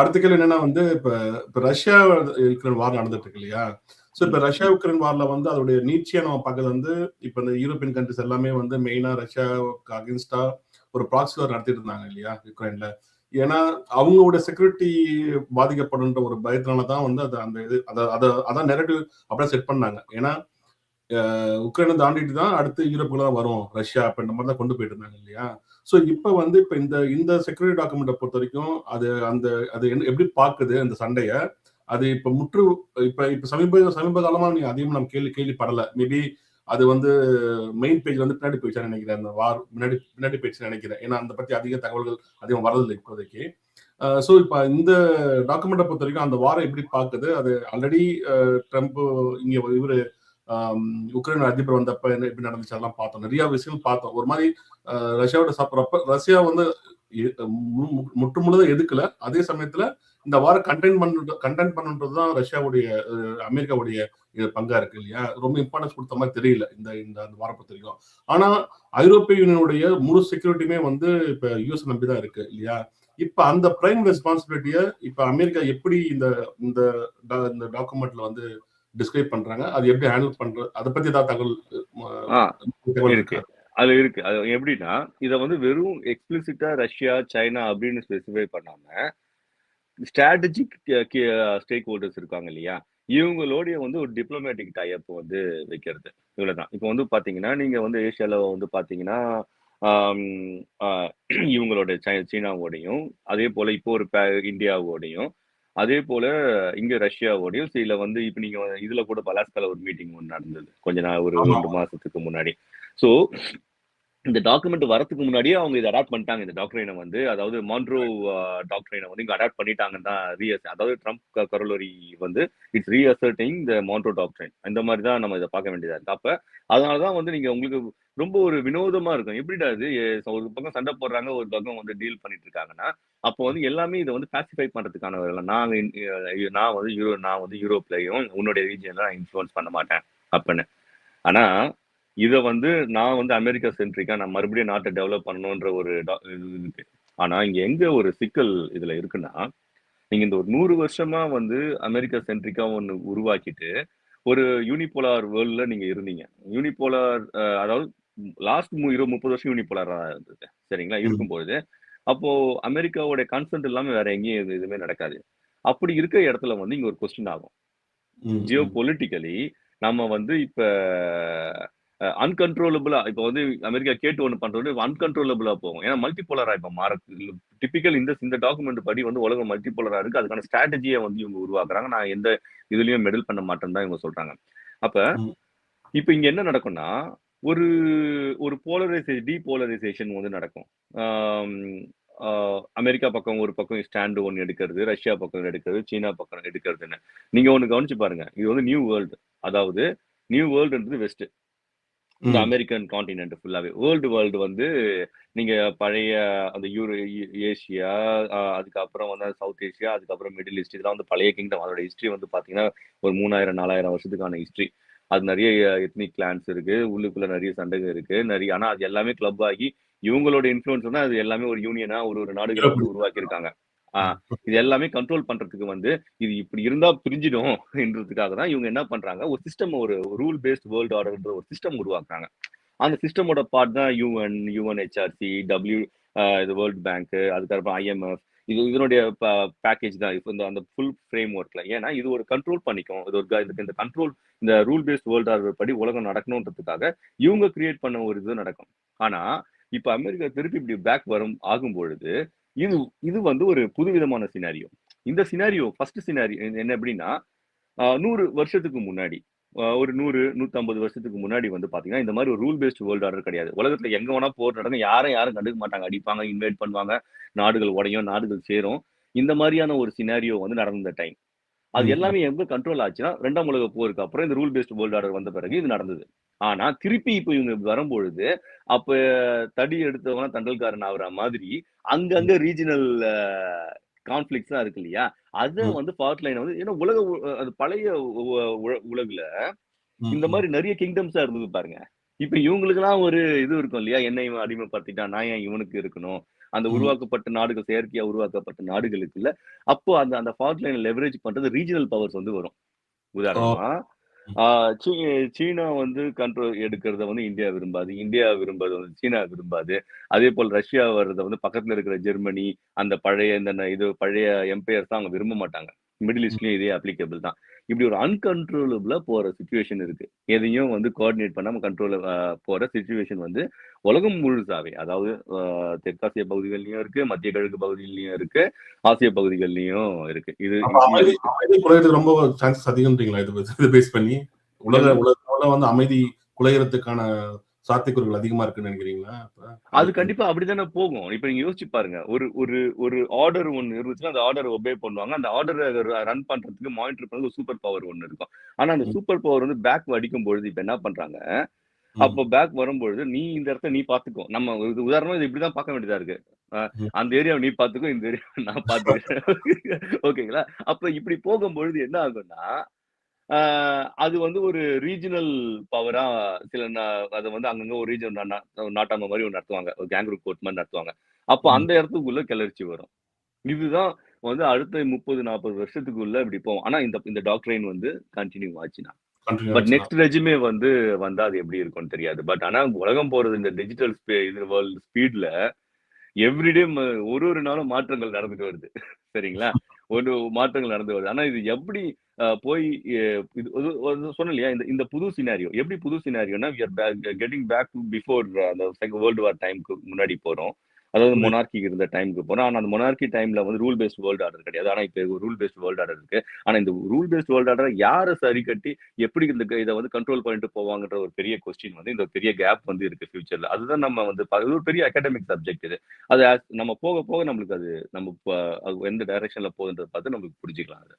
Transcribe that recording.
அடுத்த கேள்வி என்னன்னா வந்து இப்ப இப்ப ரஷ்யா யுக்ரைன் வார் நடந்துட்டு இருக்கு இல்லையா? சோ இப்ப ரஷ்யா யுக்ரைன் வார்ல வந்து அதோடைய நீட்சியா நம்ம பார்க்கறது வந்து இப்ப இந்த யூரோப்பியன் கண்ட்ரிஸ் எல்லாமே வந்து மெயினா ரஷ்யாவுக்கு அகேன்ஸ்டா ஒரு ப்ராக்சி வார் நடத்திட்டு இருந்தாங்க இல்லையா யுக்ரைன்ல ஏன்னா அவங்களோட செக்யூரிட்டி பாதிக்கப்படுன்ற ஒரு பயத்தினால தான் வந்து அது அந்த இது அதை அதை அதான் நெரட்டிவ் அப்படியே செட் பண்ணாங்க. ஏன்னா உக்ரைனை தாண்டிட்டு தான் அடுத்து யூரோப்புல தான் வரும் ரஷ்யா அப்படின்ற மாதிரி தான் கொண்டு போயிட்டு இருந்தாங்க இல்லையா? ஸோ இப்போ வந்து இப்போ இந்த இந்த செக்யூரிட்டி டாக்குமெண்ட்டை பொறுத்த வரைக்கும் அது அந்த அது எப்படி பார்க்குது அந்த சண்டையை அது இப்போ முற்று இப்போ இப்போ சமீப சமீப காலமாக நீ அதிகமாக நம்ம கேள்வி கேள்விப்படலை. மேபி அது வந்து மெயின் பேஜ் வந்து பின்னாடி போயிடுச்சான்னு நினைக்கிறேன் அந்த வார் முன்னாடி பின்னாடி போயிடுச்சுன்னு நினைக்கிறேன். ஏன்னா அந்த பற்றி அதிக தகவல்கள் அதிகம் வரதில்லை இப்போதைக்கு. ஸோ இப்போ இந்த டாக்குமெண்ட்டை பொறுத்த வரைக்கும் அந்த வாரம் எப்படி பார்க்குது? அது ஆல்ரெடி ட்ரம்ப் இங்கே இவர் உக்ரைன் அதிபர் வந்தப்ப என்ன எப்படி நடந்துச்சு அதெல்லாம் பார்த்தோம். நிறைய விஷயங்கள் பார்த்தோம். ஒரு மாதிரி ரஷ்யாவோட சாப்பிட்றப்ப ரஷ்யா வந்து முற்று முழுதும் எதுக்கல. அதே சமயத்துல இந்த வாரம் கண்டெயின் பண்ண கண்டெயின் பண்ணுன்றது தான் ரஷ்யாவுடைய அமெரிக்காவுடைய பங்கா இருக்கு இல்லையா? ரொம்ப இம்பார்ட்டன்ஸ் கொடுத்த மாதிரி தெரியல இந்த இந்த அந்த வாரம் பொறுத்த வரைக்கும். ஆனா ஐரோப்பிய யூனியனுடைய முழு செக்யூரிட்டியுமே வந்து இப்ப யூஎஸ் நம்பி தான் இருக்கு இல்லையா? இப்ப அந்த பிரைம் ரெஸ்பான்சிபிலிட்டிய இப்ப அமெரிக்கா எப்படி இந்த இந்த இந்த டாக்குமெண்ட்ல வந்து டிஸ்கிரைப் பண்றாங்க. அது எப்படி ஹேண்டில் பண்ற அதை பத்தி ஏதாவது தகவல் இருக்கு. அது இருக்கு. அது எப்படின்னா இதை வந்து வெறும் எக்ஸ்பிளிசிட்டா ரஷ்யா சைனா அப்படின்னு ஸ்பெசிஃபை பண்ணாம ஸ்ட்ராட்டஜிக் ஸ்டேக் ஹோல்டர்ஸ் இருக்காங்க இல்லையா? இவங்களோடைய வந்து ஒரு டிப்ளமேட்டிக் டைப் வந்து வைக்கிறது. இவ்வளவுதான். இப்போ வந்து பாத்தீங்கன்னா நீங்க வந்து ஏஷியால வந்து பாத்தீங்கன்னா இவங்களோட சீனாவோடையும் அதே போல இப்போ ஒரு இந்தியாவோடையும் அதே போல இங்க ரஷ்யாவோடையும் சில வந்து இப்ப நீங்க இதுல கூட பலாஸ்கால ஒரு மீட்டிங் ஒன்று நடந்தது. கொஞ்ச நாள் ஒரு ரெண்டு மாசத்துக்கு முன்னாடி. ஸோ இந்த டாக்குமெண்ட் வரதுக்கு முன்னாடியே அவங்க இதை அடாப்ட் பண்ணிட்டாங்க. இந்த டாக்டரைனை வந்து அதாவது மான்ட்ரோ டாக்டரைனை வந்து இங்க அடாப்ட் பண்ணிட்டாங்கன்னு தான் ரீஅஸ் அதாவது ட்ரம்ப் கரோலரி வந்து it's reasserting the Monroe doctrine இந்த மாதிரி தான் நம்ம இதை பார்க்க வேண்டியதா இருக்கு. அப்ப அதனாலதான் வந்து நீங்க உங்களுக்கு ரொம்ப ஒரு வினோதமா இருக்கும். எப்படிடா இது? ஒரு பக்கம் சண்டை போடுறாங்க ஒரு பக்கம் வந்து டீல் பண்ணிட்டு இருக்காங்கன்னா அப்போ வந்து எல்லாமே இதை வந்து பாசிஃபை பண்றதுக்கான நான் நான் வந்து யூரோ நான் வந்து யூரோப்லயும் உன்னுடைய ரீஜன்ல நான் இன்ஃபுளுன்ஸ் பண்ண மாட்டேன் அப்படின்னு. ஆனா இதை வந்து நான் வந்து அமெரிக்கா சென்ட்ரிக்கா நான் மறுபடியும் நாட்டை டெவலப் பண்ணணுன்ற ஒரு இருக்கு. ஆனா இங்க எங்க ஒரு சிக்கல் இதுல இருக்குன்னா நீங்க இந்த ஒரு நூறு வருஷமா வந்து அமெரிக்கா சென்ட்ரிக்கா ஒன்று உருவாக்கிட்டு ஒரு யூனிபோலார் வேர்ல்ட்ல நீங்க இருந்தீங்க. யூனிபோலார் அதாவது லாஸ்ட் இருபது முப்பது வருஷம் யூனிபோலாரா இருந்தது. சரிங்களா? இருக்கும்பொழுது அப்போ அமெரிக்காவோட கான்சென்ட் இல்லாம வேற எங்கேயும் எதுவுமே நடக்காது. அப்படி இருக்க இடத்துல வந்து இங்க ஒரு கொஸ்டின் ஆகும். ஜியோ பொலிட்டிக்கலி நம்ம வந்து இப்ப அன்கன்ட்ரோலபிளா இப்போ வந்து அமெரிக்கா கேட்டு ஒன்று பண்றது அன்கன்ட்ரோலபிளா போகும். ஏன்னா மல்டிபோலரா இப்போ மாற டிபிக்கல் இந்த இந்த டாக்குமெண்ட் படி வந்து உலகம் மல்டிபோலரா இருக்கு. அதுக்கான ஸ்ட்ராட்டஜியை வந்து இவங்க உருவாக்குறாங்க. நான் எந்த இதுலயும் மெடல் பண்ண மாட்டேன்னு தான் இவங்க சொல்றாங்க. அப்ப இப்போ இங்க என்ன நடக்கும்னா ஒரு ஒரு போலரைசேஷன் டீபோலரைசேஷன் வந்து நடக்கும். அமெரிக்கா பக்கம் ஒரு பக்கம் ஸ்டாண்டு ஒன்று எடுக்கிறது ரஷ்யா பக்கம் எடுக்கிறது சீனா பக்கம் எடுக்கிறதுன்னு. நீங்க ஒன்று கவனிச்சு பாருங்க. இது வந்து நியூ வேர்ல்டு அதாவது நியூ வேர்ல்டுன்றது வெஸ்ட் இந்த அமெரிக்கன் காண்டினென்ட் ஃபுல்லாவே வேர்ல்டு வேர்ல்டு வந்து நீங்க பழைய அந்த யூரோ ஏஷியா அதுக்கப்புறம் வந்து சவுத் ஏஷியா அதுக்கப்புறம் மிடில் ஈஸ்ட் இதெல்லாம் வந்து பழைய கிங்டம் அதோட ஹிஸ்ட்ரி வந்து பாத்தீங்கன்னா ஒரு மூணாயிரம் நாலாயிரம் வருஷத்துக்கான ஹிஸ்ட்ரி அது நிறைய எத்னிக் கிளான்ஸ் இருக்கு. உள்ளுக்குள்ள நிறைய சண்டைகள் இருக்கு. நிறைய ஆனா அது எல்லாமே கிளப் ஆகி இவங்களோட இன்ஃபுளுன்ஸ் அது எல்லாமே ஒரு யூனியனா ஒரு ஒரு நாடுகளை உருவாக்கி இருக்காங்க இது எல்லாமே கண்ட்ரோல் பண்றதுக்கு வந்து இது இப்படி இருந்தா பிரிஞ்சிடும் என்றதுக்காக தான் இவங்க என்ன பண்றாங்க? ஒரு சிஸ்டம் ஒரு ரூல் பேஸ்ட் வேர்ல்டு ஆர்டர்ன்ற ஒரு சிஸ்டம் உருவாக்குறாங்க. அந்த சிஸ்டமோட பார்ட் தான் யூஎன் யூஎன்ஹெச்ஆர்சி டபிள்யூ இது வேர்ல்டு பேங்க் அதுக்கப்புறம் ஐஎம்எஃப் இது இதனுடைய பேக்கேஜ் தான். இப்போ இந்த அந்த ஃபுல் ஃப்ரேம் ஒர்க்ல ஏன்னா இது ஒரு கண்ட்ரோல் பண்ணிக்கும். இது ஒரு இதுக்கு இந்த கண்ட்ரோல் இந்த ரூல் பேஸ்ட் வேர்ல்டு ஆர்டர் படி உலகம் நடக்கணுன்றதுக்காக இவங்க கிரியேட் பண்ண ஒரு இது நடக்கும். ஆனா இப்ப அமெரிக்கா திருப்பி இப்படி பேக் வரும் ஆகும் பொழுது இது இது வந்து ஒரு புதுவிதமான சினாரியோ இந்த சினாரியோ ஃபர்ஸ்ட் சினாரியோ என்ன எப்படின்னா நூறு வருஷத்துக்கு முன்னாடி ஒரு நூறு நூற்றம்பது வருஷத்துக்கு முன்னாடி வந்து பாத்தீங்கன்னா இந்த மாதிரி ஒரு ரூல் பேஸ்ட் வேர்ல்டு ஆர்டர் கிடையாது. உலகத்துல எங்க வேணா போர் நடக்கும் யாரும் யாரும் கண்டுக்க மாட்டாங்க. அடிப்பாங்க இன்வைட் பண்ணுவாங்க நாடுகள் உடையும் நாடுகள் சேரும். இந்த மாதிரியான ஒரு சினாரியோ வந்து நடந்த டைம் அது எல்லாமே எங்க கண்ட்ரோல் ஆச்சுன்னா ரெண்டாம் உலக போருக்கு அப்புறம் இந்த ரூல் பேஸ்ட் வேர்ல்டு ஆர்டர் வந்த பிறகு இது நடந்தது ஆனா திருப்பி இப்ப இவங்க வரும்பொழுது அப்ப தடி எடுத்தவங்க தண்டல்காரன் ஆகுற மாதிரி அங்கங்க ரீஜனல் கான்ஃபிளிக்ஸ் தான் இருக்கு இல்லையா அத வந்து ஃபால்ட் லைன் வந்து ஏன்னா உலக அது பழைய உலகுல இந்த மாதிரி நிறைய கிங்டம்ஸா இருந்தது பாருங்க இப்ப இவங்களுக்கெல்லாம் ஒரு இது இருக்கும் இல்லையா? என்ன இவன் அடிமைப்படுத்திட்டான். நான் ஏன் இவனுக்கு இருக்கணும்? அந்த. உருவாக்கப்பட்ட நாடுகள், செயற்கையா உருவாக்கப்பட்ட நாடுகளுக்குள்ள, அப்போ அந்த அந்த ஃபால்ட் லைன லெவரேஜ் பண்றது ரீஜினல் பவர்ஸ் வந்து வரும். உதாரணமா, சீனா வந்து கண்ட்ரோல் எடுக்கிறத வந்து இந்தியா விரும்பாது. இந்தியா விரும்புறது வந்து சீனா விரும்பாது. அதேபோல் ரஷ்யா வர்றத வந்து பக்கத்துல இருக்கிற ஜெர்மனி, அந்த பழைய இந்த இது பழைய எம்பையர்ஸ் தான் அவங்க விரும்ப மாட்டாங்க. மிடில். ஈஸ்ட்லயும் இதே அப்ளிகபிள் தான். இப்படி ஒரு அன்கன்ட்ரோலபிளா போற சிச்சுவேஷன் இருக்கு. எதையும் வந்து கோஆர்டினேட் பண்ணாம கண்ட்ரோல் போற சிச்சுவேஷன் வந்து உலகம் முழுசாவே, அதாவது தெற்காசிய பகுதிகள்லயும் இருக்கு, மத்திய கிழக்கு பகுதிகள்லயும் இருக்கு, ஆசிய பகுதிகள்லயும் இருக்கு. இது ரொம்ப சான்சஸ் அதிகம்ன்றீங்களா? இது பேஸ் பண்ணி? உலக? உலக வந்து அமைதி குலையறதுக்கான சாத்தியக்கூறுகள் அதிகமா இருக்குன்னு நினைக்கிறீங்களா? அது கண்டிப்பா அப்படித்தானே போகும். இப்ப நீங்க யோசிச்சு பாருங்க. ஒரு ஒரு ஒரு ஆர்டர் ஒண்ணு இருந்துச்சுன்னா, அந்த ஆர்டர ஒபே பண்ணுவாங்க. அந்த ஆர்டர ரன் பண்றதுக்கு, மானிட்டர் பண்றதுக்கு சூப்பர் பவர் ஒண்ணு இருக்கும். ஆனா அந்த. சூப்பர் பவர் வந்து பேக் அடிக்கும் பொழுது இப்ப என்ன பண்றாங்க. அப்போ பேக் வரும்பொழுது, நீ இந்த இடத்த நீ பார்த்துக்கோ. நம்ம உதாரணமா இத இப்படிதான் பார்க்க வேண்டியதா இருக்கு. அந்த ஏரியாவ நீ பார்த்துக்கோ, இந்த ஏரியாவ நான் பார்த்துக்கிறேன். ஓகேங்களா? அப்ப இப்படி போகும்பொழுது என்ன ஆகும்னா, அது வந்து ஒரு ரீஜினல் பவரா சில அத வந்து அங்கங்க ஒரு ரீஜன் நாட்டாம மாரி ஒண்ணு நடத்துவாங்க. ஒரு கேங்க்ரூ கோர்ட் மாரி நடத்துவாங்க. அப்போ. அந்த இடத்துக்குள்ள கிளர்ச்சி வரும். இதுதான் வந்து அடுத்த 30, 40 வருஷத்துக்குள்ள இப்படி போகும். ஆனா இந்த இந்த டாக்ட்ரைன் வந்து கன்டின்யூ ஆச்சுன்னா. பட். நெக்ஸ்ட் ரெஜிமே வந்து வந்தா அது எப்படி இருக்கும்னு தெரியாது. பட் ஆனா உலகம் போறது இந்த டிஜிட்டல் இது வேர்ல்ட் ஸ்பீட்ல எவ்ரிடே ஒரு ஒரு நாளும் மாற்றங்கள் நடந்துட்டு வருது. சரிங்களா? ஒரு மாற்றங்கள் நடந்து வருது. ஆனா இது எப்படி போய் இது சொன்ன ஒரு இல்லையா? இந்த இந்த புது சினாரியோ எப்படி புது சினாரியோனா கெட்டிங் பேக் டு பிஃபோர் அந்த வேர்ல்டு வார் டைம்க்கு முன்னாடி போறோம். அதாவது. மொனார்கி இருந்த டைம்க்கு போறோம். ஆனா அந்த மொனார்கி டைம்ல வந்து ரூல் பேஸ்ட் வேர்ல்ட் ஆர்டர் கிடையாது. ஆனா இப்ப ரூல் பேஸ்ட் வேர்ல்ட் ஆர்டர் இருக்கு. ஆனா இந்த ரூல் பேஸ்ட் வேர்ல்ட் ஆர்டர யார சரி கட்டி, எப்படி இந்த இத வந்து கண்ட்ரோல் பண்ணிட்டு போவாங்கன்ற ஒரு பெரிய கொஸ்டின் வந்து இந்த பெரிய கேப் வந்து இருக்கு ஃபியூச்சர்ல. அதுதான் நம்ம வந்து ஒரு பெரிய அகாடமிக் சப்ஜெக்ட் இது. அது நம்ம போக போக நம்மளுக்கு அது நம்ம எந்த டைரக்ஷன்ல போகுதுன்றத பார்த்து நம்மளுக்கு புரிஞ்சுக்கலாம் அத.